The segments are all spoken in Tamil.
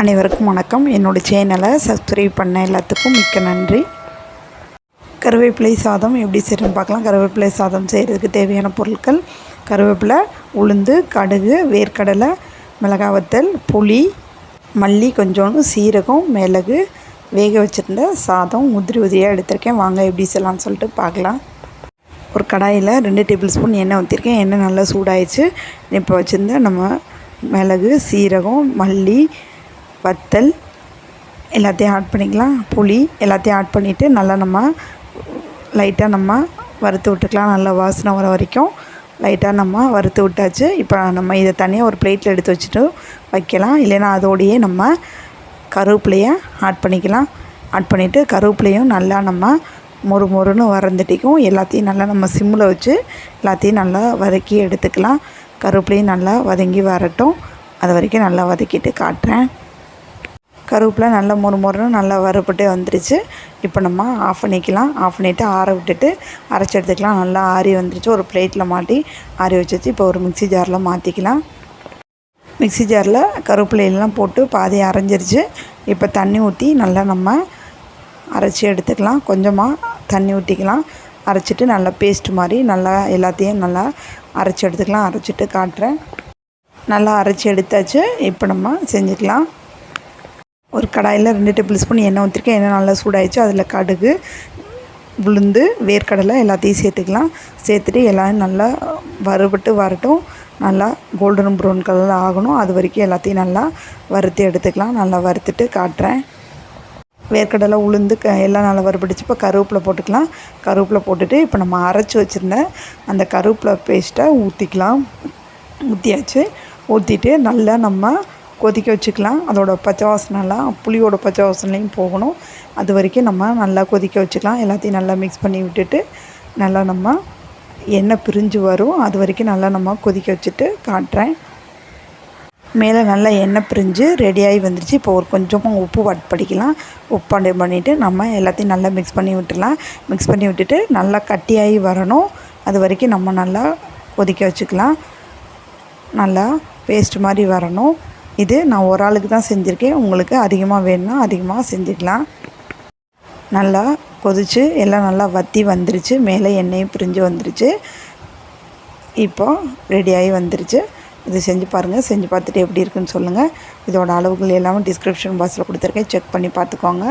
அனைவருக்கும் வணக்கம். என்னோடய சேனலை சப்ஸ்கிரைப் பண்ண எல்லாத்துக்கும் மிக்க நன்றி. கருவேப்பிலை சாதம் எப்படி செய்யணும்னு பார்க்கலாம். கருவேப்பிலை சாதம் செய்கிறதுக்கு தேவையான பொருட்கள் கருவேப்பிலை உளுந்து கடுகு வேர்க்கடலை மிளகாய் வத்தல் புளி மல்லி கொஞ்சோண்டு சீரகம் மிளகு வேக வச்சுருந்த சாதம் உதிரி உதிரியாக எடுத்திருக்கேன். வாங்க எப்படி செய்யலாம்னு சொல்லிட்டு பார்க்கலாம். ஒரு கடாயில் ரெண்டு டேபிள் ஸ்பூன் எண்ணெய் ஊற்றிருக்கேன் எண்ணெய் நல்லா சூடாயிடுச்சு. இப்போ வச்சுருந்த நம்ம மிளகு சீரகம் மல்லி வத்தல் எல்லாத்தையும் ஆட் பண்ணிக்கலாம். புளி எல்லாத்தையும் ஆட் பண்ணிவிட்டு நல்லா நம்ம லைட்டாக நம்ம வறுத்து விட்டுக்கலாம். நல்லா வாசனை வர வரைக்கும் லைட்டாக நம்ம வறுத்து விட்டாச்சு. இப்போ நம்ம இதை தனியாக ஒரு பிளேட்டில் எடுத்து வச்சுட்டு வைக்கலாம். இல்லைன்னா அதோடையே நம்ம கருவேப்பிலையை ஆட் பண்ணிக்கலாம். ஆட் பண்ணிவிட்டு கருவேப்பிலையும் நல்லா நம்ம மொறு மொறுன்னு வறந்துட்டிக்கும். எல்லாத்தையும் நல்லா நம்ம சிம்மில் வச்சு எல்லாத்தையும் நல்லா வதக்கி எடுத்துக்கலாம். கருவேப்பிலையும் நல்லா வதங்கி வரட்டும். அது வரைக்கும் நல்லா வதக்கிட்டு காட்டுறேன். கருவேப்பிலை நல்லா மொறு மொறுன்னு நல்லா வறுபட்டு வந்துருச்சு. இப்போ நம்ம ஆஃப் பண்ணிக்கலாம் ஆஃப் பண்ணிவிட்டு ஆற விட்டுட்டு அரைச்சி எடுத்துக்கலாம். நல்லா ஆறி வந்துருச்சு. ஒரு பிளேட்டில் மாட்டி ஆறி வச்சுச்சு இப்போ ஒரு மிக்ஸி ஜாரில் மாற்றிக்கலாம் மிக்ஸி ஜாரில் கருவேப்பிலையெல்லாம் போட்டு பாதி அரைஞ்சிருச்சு. இப்போ தண்ணி ஊற்றி நல்லா நம்ம அரைச்சி எடுத்துக்கலாம். கொஞ்சமாக தண்ணி ஊற்றிக்கலாம் அரைச்சிட்டு நல்லா பேஸ்ட் மாதிரி நல்லா எல்லாத்தையும் நல்லா அரைச்சி எடுத்துக்கலாம். அரைச்சிட்டு காட்டுறேன். நல்லா அரைச்சி எடுத்தாச்சு. இப்போ நம்ம செஞ்சுக்கலாம். ஒரு கடாயில் ரெண்டு டேபிள் ஸ்பூன் எண்ணெய் ஊற்றிருக்கேன் எண்ணெய் நல்லா சூடாயிடுச்சு. அதில் கடுகு உளுந்து வேர்க்கடலை எல்லாத்தையும் சேர்த்துக்கலாம். சேர்த்துட்டு எல்லாம் நல்லா வறுபட்டு வரட்டும். நல்லா கோல்டன் ப்ரௌன் கலரில் ஆகணும். அது வரைக்கும் எல்லாத்தையும் நல்லா வறுத்து எடுத்துக்கலாம். நல்லா வறுத்துட்டு காட்டுறேன். வேர்க்கடலை உளுந்து க எல்லாம் நல்லா வறுபடிச்சு இப்போ கருவேப்பிலை போட்டுக்கலாம். கருவேப்பிலை போட்டுட்டு இப்போ நம்ம அரைச்சி வச்சுருந்த அந்த கருவேப்பிலை பேஸ்ட்டை ஊற்றிக்கலாம் ஊற்றியாச்சு ஊற்றிட்டு நல்லா நம்ம கொதிக்க வச்சுக்கலாம். அதோட பச்சை வாசனைலாம் புளியோட பச்சை வாசனையும் போகணும். அது வரைக்கும் நம்ம நல்லா கொதிக்க வச்சுக்கலாம். எல்லாத்தையும் நல்லா மிக்ஸ் பண்ணி விட்டுட்டு நல்லா நம்ம எண்ணெய் பிரிஞ்சு வரும். அது வரைக்கும் நல்லா நம்ம கொதிக்க வச்சுட்டு காட்டுறேன். மேலே நல்லா எண்ணெய் பிரிஞ்சு ரெடியாகி வந்துருச்சு. இப்போ ஒரு கொஞ்சமாக உப்பு வட் படிக்கலாம் உப்பு அடை பண்ணிவிட்டு நம்ம எல்லாத்தையும் நல்லா மிக்ஸ் பண்ணி விட்டுலாம் மிக்ஸ் பண்ணி விட்டுட்டு நல்லா கட்டியாகி வரணும். அது வரைக்கும் நம்ம நல்லா கொதிக்க வச்சுக்கலாம். நல்லா பேஸ்ட் மாதிரி வரணும். இது நான் ஒரு ஆளுக்கு தான் செஞ்சுருக்கேன். உங்களுக்கு அதிகமாக வேணும்னா அதிகமாக செஞ்சுக்கலாம். நல்லா கொதித்து எல்லாம் நல்லா வற்றி வந்துருச்சு. மேலே எண்ணெயும் பிரிஞ்சு வந்துருச்சு. இப்போ ரெடியாகி வந்துருச்சு. இது செஞ்சு பாருங்கள் செஞ்சு பார்த்துட்டு எப்படி இருக்குன்னு சொல்லுங்கள் இதோட அளவுகள் எல்லாமே டிஸ்கிரிப்ஷன் பாக்ஸில் கொடுத்துருக்கேன். செக் பண்ணி பார்த்துக்கோங்க.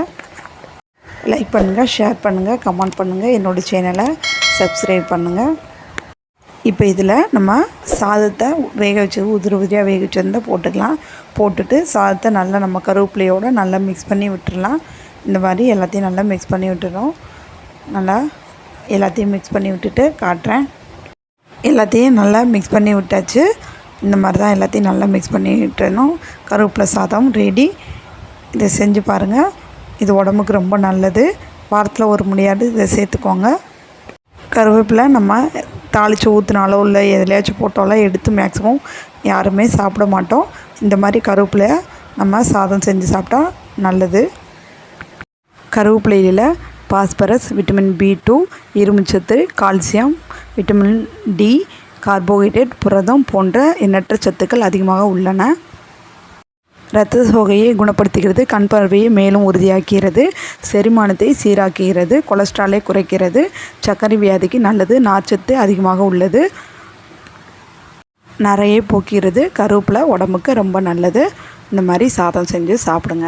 லைக் பண்ணுங்கள் ஷேர் பண்ணுங்கள் கமெண்ட் பண்ணுங்கள் என்னோடய சேனலை சப்ஸ்கிரைப் பண்ணுங்கள் இப்போ இதில் நம்ம சாதத்தை வேக வச்சு உதிரி உதிரியாக வேக வச்சுருந்தா போட்டுக்கலாம். போட்டுட்டு சாதத்தை நல்லா நம்ம கருவேப்பிலையோடு நல்லா மிக்ஸ் பண்ணி விட்டுடலாம் இந்த மாதிரி எல்லாத்தையும் நல்லா மிக்ஸ் பண்ணி விட்டுறோம். நல்லா எல்லாத்தையும் மிக்ஸ் பண்ணி விட்டுட்டு காட்டுறேன். எல்லாத்தையும் நல்லா மிக்ஸ் பண்ணி விட்டாச்சு. இந்த மாதிரி தான் எல்லாத்தையும் நல்லா மிக்ஸ் பண்ணி விட்டுறணும். கருவேப்பிலை சாதம் ரெடி இதை செஞ்சு பாருங்கள் இது உடம்புக்கு ரொம்ப நல்லது. வாரத்தில் ஒரு முடியாது இதை சேர்த்துக்கோங்க. கருவேப்பிலை நம்ம தாளித்து ஊற்றினாலோ இல்லை எதுலையாச்சும் போட்டாலோ எடுத்து மேக்ஸிமம் யாருமே சாப்பிட மாட்டோம். இந்த மாதிரி கருவேப்பிலையை நம்ம சாதம் செஞ்சு சாப்பிட்டா நல்லது. கருவேப்பிலையில் பாஸ்பரஸ் விட்டமின் பி டூ இரும்புச்சத்து கால்சியம் விட்டமின் டி கார்போஹைட்ரேட் புரதம் போன்ற எண்ணற்ற சத்துக்கள் அதிகமாக உள்ளன. இரத்த சோகையை குணப்படுத்துகிறது கண் பார்வையை மேலும் உறுதியாக்குகிறது செரிமானத்தை சீராக்குகிறது கொலஸ்ட்ராலை குறைக்கிறது சர்க்கரை வியாதிக்கு நல்லது நார்ச்சத்து அதிகமாக உள்ளது நிறைய போக்கிறது கருவேப்பிலை உடம்புக்கு ரொம்ப நல்லது. இந்த மாதிரி சாதம் செஞ்சு சாப்பிடுங்க.